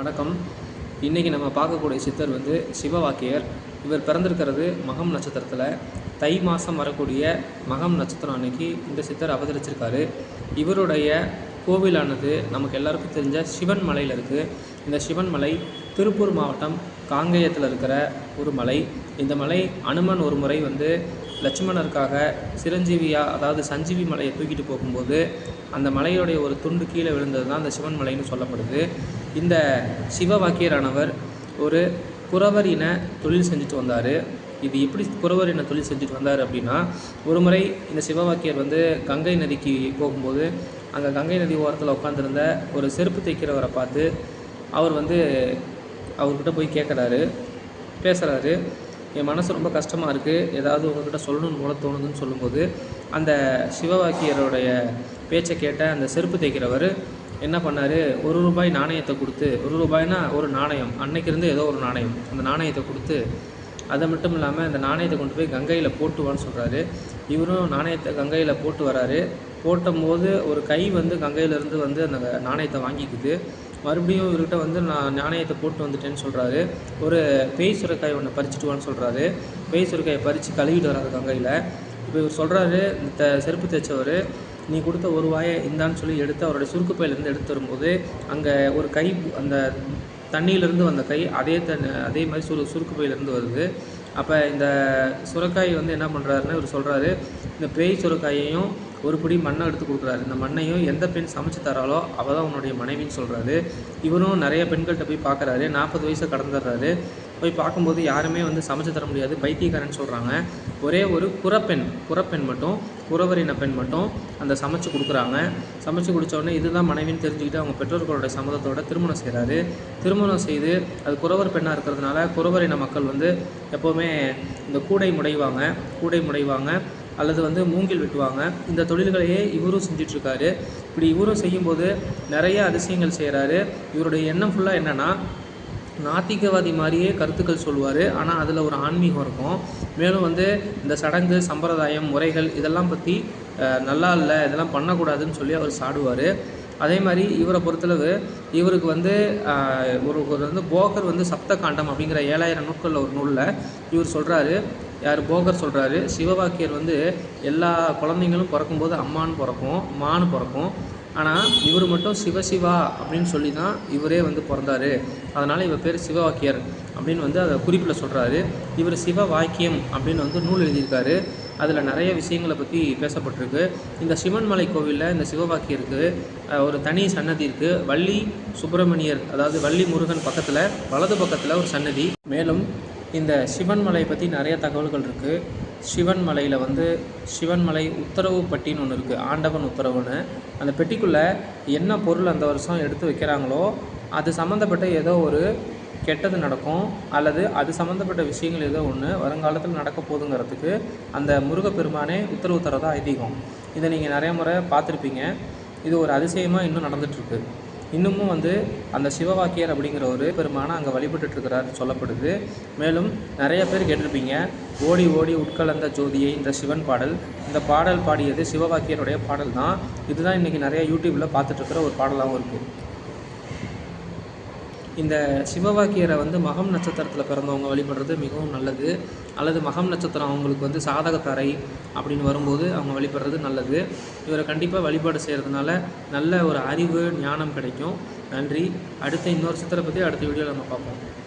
வணக்கம். இன்றைக்கி நம்ம பார்க்கக்கூடிய சித்தர் வந்து சிவவாக்கியர். இவர் பிறந்திருக்கிறது மகம் நட்சத்திரத்தில். தை மாதம் வரக்கூடிய மகம் நட்சத்திரம் அன்னைக்கு இந்த சித்தர் அவதரிச்சிருக்காரு. இவருடைய கோவிலானது நமக்கு எல்லாருக்கும் தெரிஞ்ச சிவன் மலையில் இருக்குது இந்த சிவன் மலை திருப்பூர் மாவட்டம் காங்கேயத்தில் இருக்கிற ஒரு மலை. இந்த மலை அனுமன் ஒரு முறை வந்து லட்சுமணருக்காக சிரஞ்சீவியா அதாவது சஞ்சீவி மலையை தூக்கிட்டு போகும்போது அந்த மலையோடைய ஒரு துண்டு கீழே விழுந்தது தான் அந்த சிவன் மலைன்னு சொல்லப்படுது. இந்த சிவ வாக்கியரானவர் ஒரு குறவர் இன தொழில் செஞ்சுட்டு வந்தார். இது எப்படி குறவர் இன தொழில் செஞ்சுட்டு வந்தார் அப்படின்னா ஒரு முறை இந்த சிவவாக்கியர் வந்து கங்கை நதிக்கு போகும்போது அங்கே கங்கை நதி ஓரத்தில் உட்காந்துருந்த ஒரு செருப்பு தைக்கிறவரை பார்த்து அவர் வந்து அவர்கிட்ட போய் கேட்குறாரு பேசுகிறாரு என் மனசு ரொம்ப கஷ்டமாக இருக்குது ஏதாவது உங்ககிட்ட சொல்லணும்னு போல தோணுதுன்னு சொல்லும்போது அந்த சிவவாக்கியருடைய பேச்சை கேட்ட அந்த செருப்பு தைக்கிறவர் என்ன பண்ணார்? ஒரு ரூபாய் நாணயத்தை கொடுத்து ஒரு ரூபாய்னா ஒரு நாணயம். அன்னைக்கு இருந்து ஏதோ ஒரு நாணயம். அந்த நாணயத்தை கொடுத்து அது மட்டும் இல்லாமல் அந்த நாணயத்தை கொண்டு போய் கங்கையில் போட்டுவான்னு சொல்கிறாரு இவரும் நாணயத்தை கங்கையில் போட்டு வராரு. போட்டும்போது ஒரு கை வந்து கங்கையிலேருந்து வந்து அந்த நாணயத்தை வாங்கிக்குது. மறுபடியும் இவர்கிட்ட வந்து நான் நாணயத்தை போட்டு வந்துட்டேன்னு சொல்கிறாரு ஒரு பேய் சுரைக்காய் ஒன்று பறிச்சுட்டு வான்னு சொல்கிறாரு பேய் சுரைக்காயை பறித்து கழுவிட்டு வராரு கங்கையில். இப்போ இவர் சொல்கிறாரு இந்த செருப்பு தைச்சவர் நீ கொடுத்த ஒரு வாயை இந்தான்னு சொல்லி எடுத்து அவருடைய சுருக்கு பையிலேருந்து எடுத்து வரும்போது அங்கே ஒரு கை அந்த தண்ணியிலேருந்து வந்த கை அதே தண்ணி அதே மாதிரி சுரு சுருக்குப்பையிலேருந்து வருது. அப்போ இந்த சுரக்காய் வந்து என்ன பண்ணுறாருன்னு இவர் சொல்கிறாரு இந்த பேய் சுரக்காயையும் ஒரு பிடி மண்ணை எடுத்து கொடுக்குறாரு. இந்த மண்ணையும் எந்த பெண் சமைச்சு தராளோ அவள் தான் உன்னுடைய மனைவின்னு சொல்கிறாரு இவரும் நிறைய பெண்கள்கிட்ட போய் பார்க்குறாரு. நாற்பது வயசை கடந்துடுறாரு போய் பார்க்கும்போது யாருமே வந்து சமைச்சு தர முடியாது. பைத்தியக்காரன் சொல்கிறாங்க ஒரே ஒரு குறப்பெண் குறப்பெண் மட்டும் குறவரின பெண் மட்டும் அந்த சமைச்சு கொடுக்குறாங்க. சமைச்சு குடித்தோடனே இதுதான் மனைவின்னு தெரிஞ்சுக்கிட்டு அவங்க பெற்றோர்களோட சம்மதத்தோட திருமணம் செய்கிறாரு திருமணம் செய்து அது குறவர் பெண்ணாக இருக்கிறதுனால குறவரின மக்கள் வந்து எப்போவுமே இந்த கூடை முடைவாங்க கூடை முடைவாங்க. அல்லது வந்து மூங்கில் வெட்டுவாங்க. இந்த தொழில்களையே இவரும் செஞ்சிட்ருக்காரு. இப்படி இவரும் செய்யும்போது நிறைய அதிசயங்கள் செய்கிறாரு இவருடைய எண்ணம் ஃபுல்லாக என்னென்னா நாத்திகவாதி மாதிரியே கருத்துக்கள் சொல்லுவார். ஆனால் அதில் ஒரு ஆன்மீகம் இருக்கும். மேலும் வந்து இந்த சடங்கு சம்பிரதாயம் முறைகள் இதெல்லாம் பற்றி நல்லா இல்லை இதெல்லாம் பண்ணக்கூடாதுன்னு சொல்லி அவர் சாடுவார். அதே மாதிரி இவரை பொறுத்தளவு இவருக்கு வந்து ஒரு ஒரு வந்து போகர் வந்து சப்த காண்டம் அப்படிங்கிற ஏழாயிரம் நூட்களில் ஒரு நூலில் இவர் சொல்கிறாரு யார் போகர் சொல்கிறாரு சிவவாக்கியர் வந்து எல்லா குழந்தைங்களும் பிறக்கும்போது அம்மான்னு பிறக்கும் மான்னு பிறக்கும். ஆனால் இவர் மட்டும் சிவசிவா அப்படின்னு சொல்லி தான் இவரே வந்து பிறந்தார். அதனால் இவர் பேர் சிவவாக்கியர் அப்படின்னு வந்து அதை குறிப்பில் சொல்கிறாரு இவர் சிவ வாக்கியம் அப்படின்னு வந்து நூல் எழுதியிருக்காரு. அதில் நிறைய விஷயங்களை பற்றி பேசப்பட்டிருக்கு. இந்த சிவன்மலை கோவிலில் இந்த சிவவாக்கியருக்கு ஒரு தனி சன்னதி இருக்குது வள்ளி சுப்பிரமணியர் அதாவது வள்ளி முருகன் பக்கத்தில் வலது பக்கத்தில் ஒரு சன்னதி. மேலும் இந்த சிவன் மலையை பற்றி நிறைய தகவல்கள் இருக்குது சிவன்மலையில் வந்து சிவன்மலை உத்தரவு பட்டின்னு ஒன்று இருக்குது ஆண்டவன் உத்தரவுன்னு. அந்த பெட்டிக்குள்ளே என்ன பொருள் அந்த வருஷம் எடுத்து வைக்கிறாங்களோ அது சம்மந்தப்பட்ட ஏதோ ஒரு கெட்டது நடக்கும் அல்லது அது சம்மந்தப்பட்ட விஷயங்கள் ஏதோ ஒன்று வருங்காலத்தில் நடக்க போதுங்கிறதுக்கு அந்த முருகப்பெருமானே உத்தரவு தரதான் ஐதீகம். இதை நீங்கள் நிறைய முறை பார்த்துருப்பீங்க. இது ஒரு அதிசயமாக இன்னும் நடந்துகிட்ருக்கு இன்னமும் வந்து அந்த சிவவாக்கியர் அப்படிங்கிற ஒரு பெருமானம் அங்கே வழிபட்டுருக்கிறார் சொல்லப்படுது. மேலும் நிறைய பேர் கேட்டிருப்பீங்க ஓடி ஓடி உட்கலந்த ஜோதியை இந்த சிவன் பாடல். இந்த பாடல் பாடியது சிவவாக்கியருடைய பாடல் தான் இதுதான் இன்றைக்கி நிறைய யூடியூப்பில் பார்த்துட்ருக்கிற ஒரு பாடலாகவும் இருக்குது இந்த சிவவாக்கியரை வந்து மகம் நட்சத்திரத்தில் பிறந்தவங்க வழிபடுறது மிகவும் நல்லது. அல்லது மகம் நட்சத்திரம் அவங்களுக்கு வந்து சாதகத்தரை அப்படின்னு வரும்போது அவங்க வழிபடுறது நல்லது. இவரை கண்டிப்பாக வழிபாடு செய்கிறதுனால நல்ல ஒரு அறிவு ஞானம் கிடைக்கும். நன்றி. அடுத்த இன்னொரு சித்திரை பற்றி அடுத்த வீடியோவில் நம்ம பார்ப்போம்.